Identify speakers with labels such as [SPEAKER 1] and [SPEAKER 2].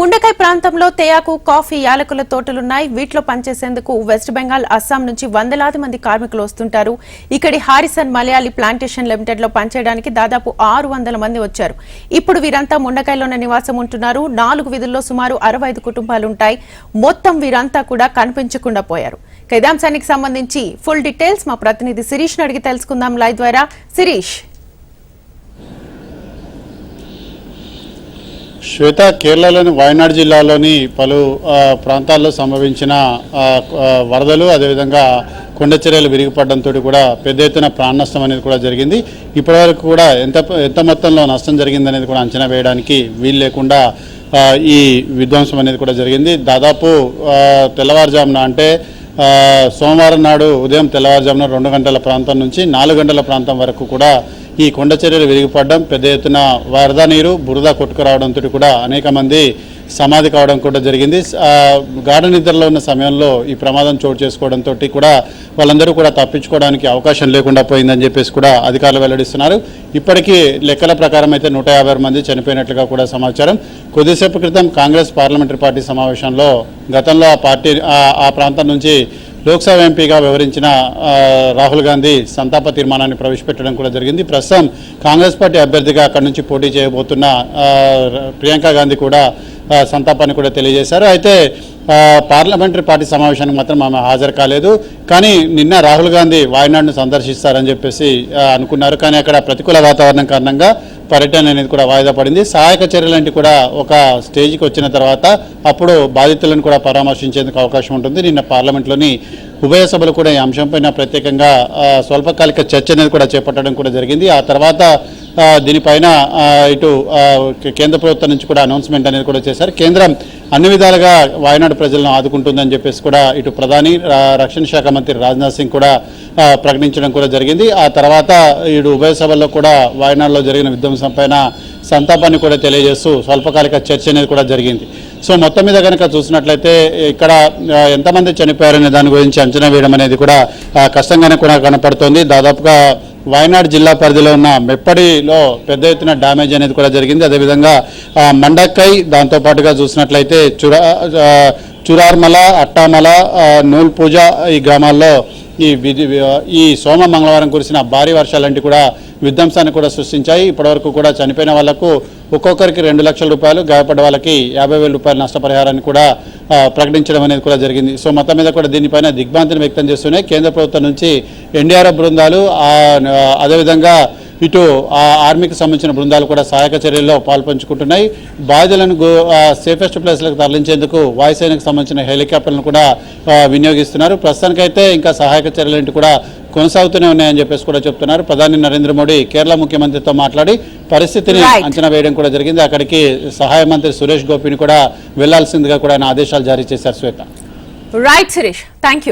[SPEAKER 1] ముండకాయ ప్రాంతంలో తేయాకు కాఫీ యాలకుల తోటలున్నాయి. వీటిలో పనిచేసేందుకు వెస్ట్ బెంగాల్ అస్సాం నుంచి వందలాది మంది కార్మికులు వస్తుంటారు. ఇక్కడి హారిసన్ మలయాళీ ప్లాంటేషన్ లిమిటెడ్లో పనిచేయడానికి దాదాపు ఆరు వందల మంది వచ్చారు. ఇప్పుడు వీరంతా ముండకాయలోనే నివాసం ఉంటున్నారు. నాలుగు విధుల్లో సుమారు అరవై ఐదు కుటుంబాలుంటాయి. మొత్తం వీరంతా కూడా కనిపించకుండా పోయారు. కైదాంశానికి సంబంధించి ఫుల్ డీటెయిల్స్ మా ప్రతినిధి శిరీష్ అడిగి తెలుసుకుందాం లైవ్ ద్వారా. శిరీష్
[SPEAKER 2] శ్వేత కేరళలోని వాయనాడ్ జిల్లాలోని పలు ప్రాంతాల్లో సంభవించిన వరదలు అదేవిధంగా కొండ చర్యలు విరిగిపడడంతో కూడా పెద్ద ఎత్తున ప్రాణ నష్టం అనేది కూడా జరిగింది. ఇప్పటివరకు కూడా ఎంత ఎంత మొత్తంలో నష్టం జరిగిందనేది కూడా అంచనా వేయడానికి వీలు లేకుండా ఈ విధ్వంసం అనేది కూడా జరిగింది. దాదాపు తెల్లవారుజామున అంటే సోమవారం నాడు ఉదయం తెల్లవారుజామున రెండు గంటల ప్రాంతం నుంచి నాలుగు గంటల ప్రాంతం వరకు కూడా ఈ కొండ చర్యలు విరిగిపడడం పెద్ద ఎత్తున వరద నీరు బురద కొట్టుకురావడంతో కూడా అనేక మంది సమాధి కావడం కూడా జరిగింది. గాఢ నిద్రలో ఉన్న సమయంలో ఈ ప్రమాదం చోటు చేసుకోవడంతో కూడా వాళ్ళందరూ కూడా తప్పించుకోవడానికి అవకాశం లేకుండా పోయిందని చెప్పేసి కూడా అధికారులు వెల్లడిస్తున్నారు. ఇప్పటికీ లెక్కల ప్రకారం అయితే నూట యాభై మంది చనిపోయినట్లుగా కూడా సమాచారం. కొద్దిసేపు క్రితం కాంగ్రెస్ పార్లమెంటరీ పార్టీ సమావేశంలో గతంలో ఆ పార్టీ ఆ ప్రాంతం నుంచి లోక్సభ ఎంపీగా వివరించిన రాహుల్ గాంధీ సంతాప తీర్మానాన్ని ప్రవేశపెట్టడం కూడా జరిగింది. ప్రస్తుతం కాంగ్రెస్ పార్టీ అభ్యర్థిగా అక్కడి నుంచి పోటీ చేయబోతున్న ప్రియాంక గాంధీ కూడా సంతాపాన్ని కూడా తెలియజేశారు. అయితే పార్లమెంటరీ పార్టీ సమావేశానికి మాత్రం ఆమె హాజరు కాలేదు. కానీ నిన్న రాహుల్ గాంధీ వాయనాడును సందర్శిస్తారని చెప్పేసి అనుకున్నారు. కానీ అక్కడ ప్రతికూల వాతావరణం కారణంగా పర్యటన అనేది కూడా వాయిదా పడింది. సహాయక చర్యలంటే కూడా ఒక స్టేజ్కి వచ్చిన తర్వాత అప్పుడు బాధితులను కూడా పరామర్శించేందుకు అవకాశం ఉంటుంది. నిన్న పార్లమెంట్లోని ఉభయ సభలు కూడా ఈ అంశంపైన ప్రత్యేకంగా స్వల్పకాలిక చర్చ అనేది కూడా చేపట్టడం కూడా జరిగింది. ఆ తర్వాత దీనిపైన ఇటు కేంద్ర ప్రభుత్వం నుంచి కూడా అనౌన్స్మెంట్ అనేది కూడా చేశారు. కేంద్రం అన్ని విధాలుగా వాయనాడు ప్రజలను ఆదుకుంటుందని చెప్పేసి కూడా ఇటు ప్రధాని రక్షణ శాఖ మంత్రి రాజ్నాథ్ సింగ్ కూడా ప్రకటించడం కూడా జరిగింది. ఆ తర్వాత ఇటు ఉభయ సభల్లో కూడా వాయనాడులో జరిగిన విధ్వంసం పైన సంతాపాన్ని కూడా తెలియజేస్తూ స్వల్పకాలిక చర్చ అనేది కూడా జరిగింది. సో మొత్తం మీద కనుక చూసినట్లయితే ఇక్కడ ఎంతమంది చనిపోయారనే దాని గురించి అంచనా వేయడం అనేది కూడా కష్టంగానే కూడా కనపడుతోంది. దాదాపుగా వయనాడ్ జిల్లా పరిధిలో ఉన్న మెప్పడిలో పెద్ద ఎత్తున డ్యామేజ్ అనేది కూడా జరిగింది. అదేవిధంగా మండక్కై దాంతోపాటుగా చూసినట్లయితే చురా చురార్మల అట్టామల ఆ, నూల్ పూజ ఈ గ్రామాల్లో ఈ విధి ఈ సోమ మంగళవారం కురిసిన భారీ వర్షాలంటే కూడా విధ్వంసాన్ని కూడా సృష్టించాయి. ఇప్పటివరకు కూడా చనిపోయిన వాళ్ళకు ఒక్కొక్కరికి రెండు లక్షల రూపాయలు గాయపడ్డ వాళ్ళకి యాభై వేల రూపాయల నష్టపరిహారాన్ని కూడా ప్రకటించడం అనేది కూడా జరిగింది. సో మొత్తం మీద కూడా దీనిపైన దిగ్భ్రాంతిని వ్యక్తం చేస్తున్నాయి కేంద్ర ప్రభుత్వం నుంచి ఎన్డీఆర్ఎఫ్ బృందాలు అదేవిధంగా ఇటు ఆ ఆర్మీకి సంబంధించిన బృందాలు కూడా సహాయక చర్యల్లో పాల్పంచుకుంటున్నాయి. బాధితులను సేఫెస్ట్ ప్లేస్లకు తరలించేందుకు వాయుసేనకు సంబంధించిన హెలికాప్టర్లను కూడా వినియోగిస్తున్నారు. ప్రస్తుతానికైతే ఇంకా సహాయక చర్యలు కూడా కొనసాగుతూనే ఉన్నాయని చెప్పేసి కూడా చెప్తున్నారు. ప్రధాని నరేంద్ర మోడీ కేరళ ముఖ్యమంత్రితో మాట్లాడి పరిస్థితిని. అంచనా వేయడం కూడా జరిగింది. అక్కడికి సహాయ మంత్రి సురేష్ గోపిని కూడా వెళ్ళాల్సిందిగా కూడా ఆయన ఆదేశాలు జారీ చేశారు శ్వేత.
[SPEAKER 1] Right Sirish thank